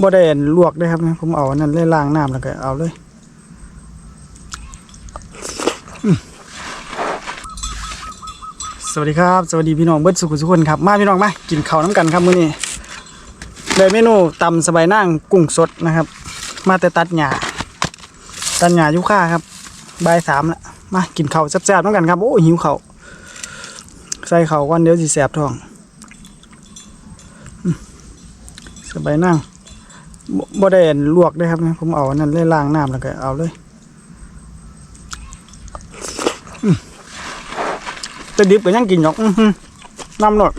บ่ได้ลวกเด้ครับผมเอาอันนั้นเลยล้างน้ำแล้วก็เอาเลยสวัสดีครับ สวัสดีพี่น้องเบิร์ดสุขทุกคนครับ มาพี่น้องมากินข้าวน้ำกันครับมื้อนี้ได้เมนูตำสบายนางกุ้งสดนะครับ มาแต่ตัดหญ้าตัดหญ้ายุค่าครับบ่ายสามละมากินข้าวแซ่บๆน้ำกันครับโอ้หิวข้าวใส่ข้าวก่อนเดี๋ยวสิแสบท้องสบายนาง บ่ได้ลวกเด้ครับผมเอาอันนั้นเลยล้างน้ำแล้วก็เอาเลยอืมแต่ดิบก็ยังกินหยอกน้ำหนด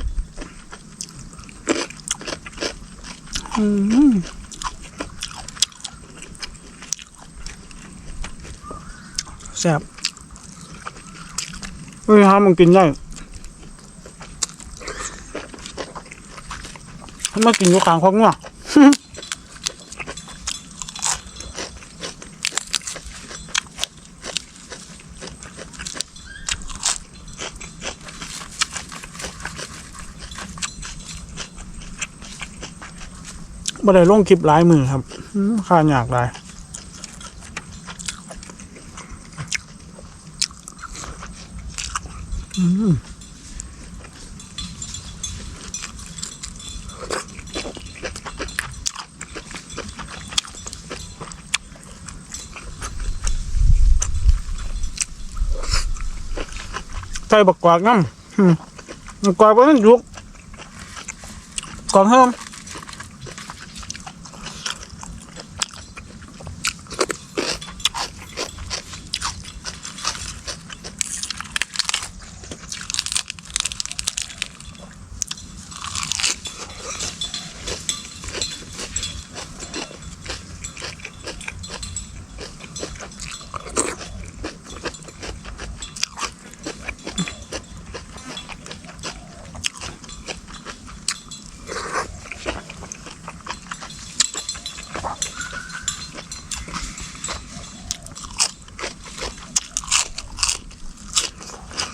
อื้อหือแซ่บเฮ้ยฮามึงกินได้มากินอยู่ข้างคอกเนาะ บ่ได้ลงคลิปหลายมือครับค่าอยากหลายอืมใส่บักกวากน้ำอืมบักกวากบ่ทันยุกกวางเฮิม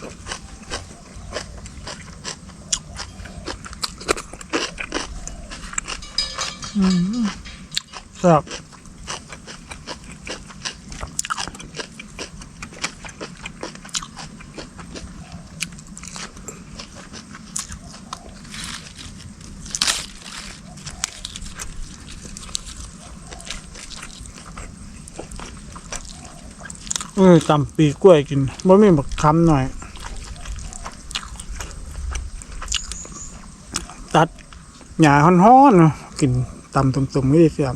ครับเออตำปีกล้วยกินบ่มีบักคำหน่อย ตัด หญ้าฮ้อนๆกินตำตุ่มๆนี่ได้เสียบ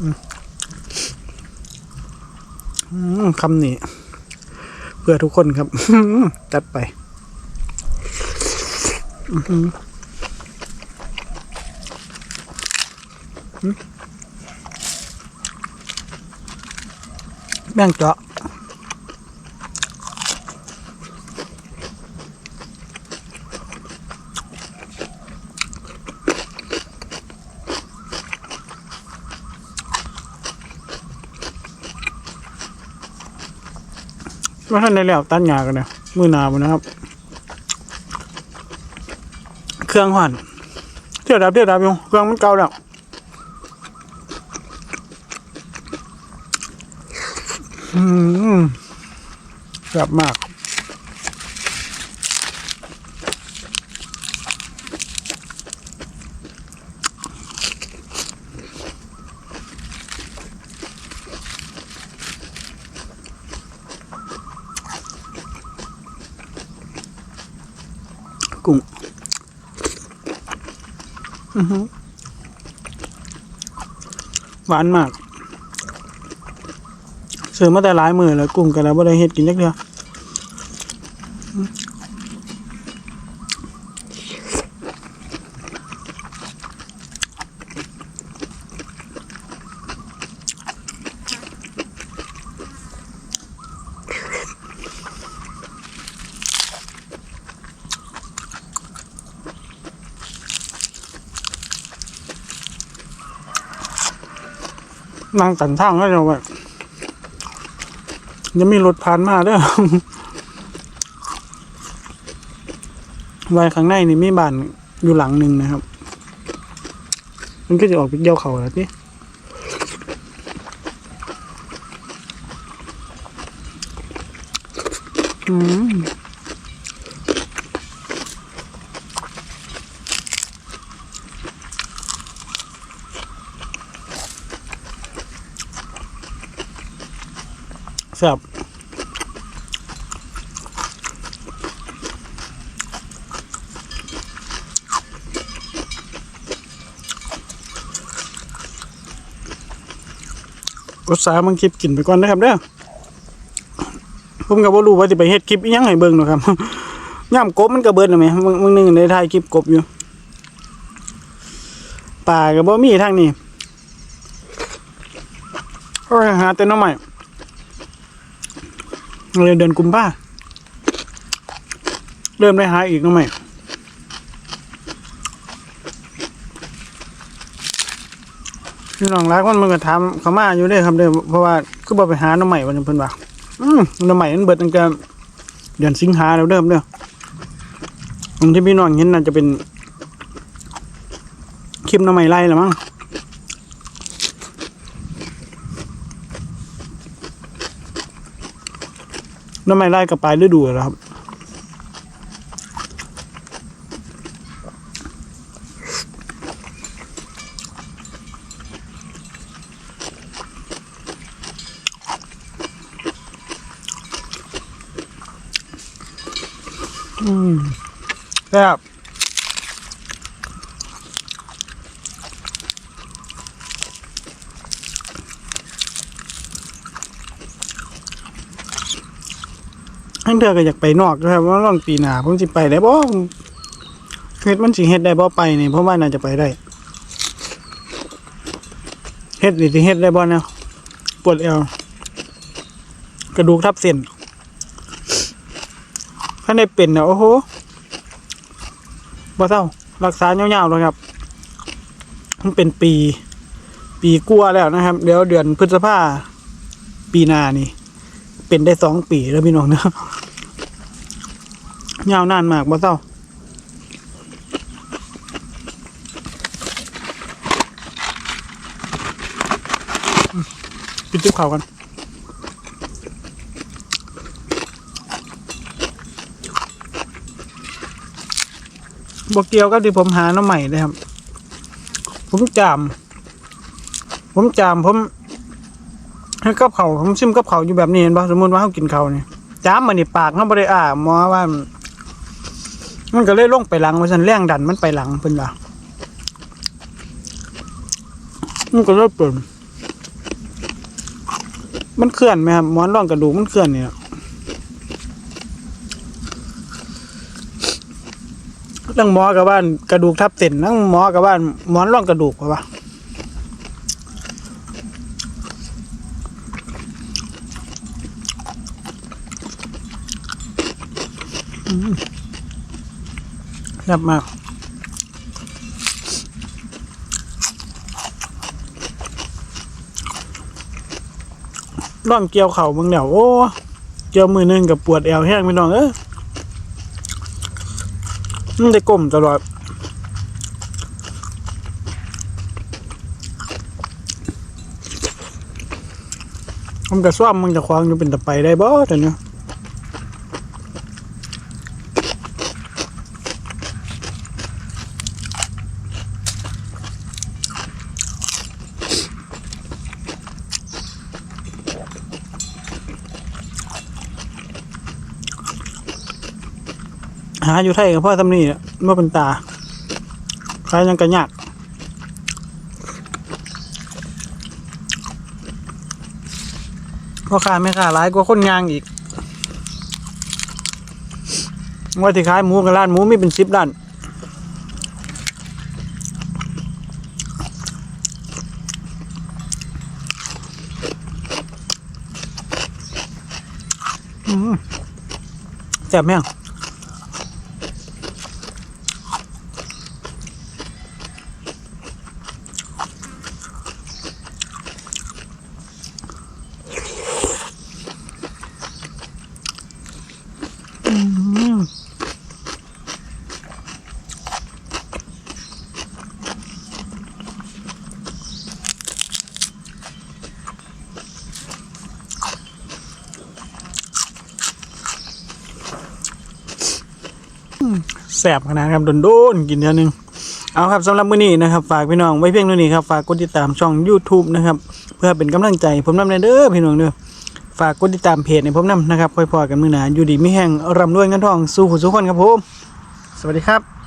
อืม คำนี้ เพื่อทุกคนครับจัดไปแม่งเจาะ ว่าท่านได้แล้วตัดหยากันเนี่ยมือหนาบนะครับ เครื่องหันเที่ยวดับเที่ยวดับอยู่เครื่องมันเก่าแล้วอืมแบบมาก หวานมากซื้อมาแต่หลายมือแล้วกุ้งกันแล้วบ่ได้เฮ็ดกินจักเทื่ออื้ นั่งตันทางก็จะแบบยังมีรถผ่านมาเด้อไว้ข้างในนี่มีบ้านอยู่หลังหนึ่งนะครับ มันก็จะออกไปเกี่ยวเขาแล้วที่อืม ซ่บอุตสาห์มันคลิปกินไปก่อนนะครับเด้อผมก็บ่รู้ว่าจะไปเฮ็ดคลิปอิหยังให้เบิ่งหรอกครับย่ำกบมันก็เบิดแล้วแหมมึงมึงนึงได้ถ่ายคลิปกบอยู่ป่าก็บ่มีทางนี้ก็หาแต่น้องใหม่ เลยเดือนกุมภาเริ่มได้หาอีกน้องใหม่พี่น้องรักมันมันก็ถามเขามาอยู่เด้ครับเด้อเพราะว่าคือบ่ไปหาน้องใหม่วันนี้เพิ่นว่าอืมน้องใหม่มันเบิดตั้งแต่เดือนสิงหาแล้วเด้อเด้อผมที่พี่น้องเห็นน่าจะเป็นคลิปน้ำใหม่ไล่ละมั้ง น้ำใหม่ไล่กับปลายฤดูนะครับ อืมแซ่บ ทั้งเธอก็อยากไปนอกนะครับว่าลองปีหนาผมสิไปได้บ่เฮ็ดมันสิเฮ็ดได้บ่ไปนี่เพราะว่าน่าจะไปได้เฮ็ดนี่สิเฮ็ดได้บ่เนาะปวดเอวกระดูกทับเส้นถ้าได้เป็นเนี่ยโอ้โหบ่เศร้ารักษายาวๆเลยครับ มันเป็นปี ปีกลัวแล้วนะครับ เดี๋ยวเดือนพฤษภาปีหน้านี่ เป็นได้สองปีแล้วพี่น้องเนอะ ยาวนานมากบ่เศร้าอืมปิดติ๊บข่าวกันบกเกี่ยวกับที่ผมหาน้องใหม่เลยครับ ผมจาม ผมจามผมให้กับเขาผมชิมกับเขาอยู่แบบนี้เห็นปะสมมติว่าเขากินเขาวเนี่ยจามมันนี่ปากเขาไม่ได้อ่าหมอว่า มันก็เลยลงไปหลังว่าฉันแรงดันมันไปหลังเพิ่นว่ามันก็เลยเปิดมันเคลื่อนไหมครับหมอนรองกระดูกมันเคลื่อนเนี่ยนั่งหมอกับบ้านกระดูกทับเส้นนั่งหมอกับบ้านหมอนร่องกระดูกป่ะอืม แซ่บมากร่องเกี่ยวเข่ามึงเดี๋ยวโอ้เกี่ยวมือหนึงกับปวดแอวแห้งไม่น้องเอ้ยมันได้ก้มตลอดผมกระซ่อมมึงจะควางอยู่เป็นตะไปได้บ่แต่เนี้ย หาอยู่ไทยกับพ่อทำนี่เนี่เมื่อเป็นตาขายยังกระยากพ่อค้าไม่ค้าหลายกว่าคนยางอีกว่าที่ขายหมูกับร้านหมูไมีเป็นสิบร้านอืมแซ่บไหมอะ แสบขนาดครับโดนๆกินเท่านึงเอาครับสำหรับมื้อนี้นะครับฝากพี่น้องไว้เพียงเท่านี้ครับฝากกดติดตามช่อง YouTube นะครับเพื่อเป็นกำลังใจผมนำในเด้อพี่น้องเด้อฝากกดติดตามเพจในผมนำนะครับค่อยพอกันมื้อหน้าอยู่ดีมีแห่งร่ำรวยเงินทอง สู้ผู้สู้คนครับผม สวัสดีครับ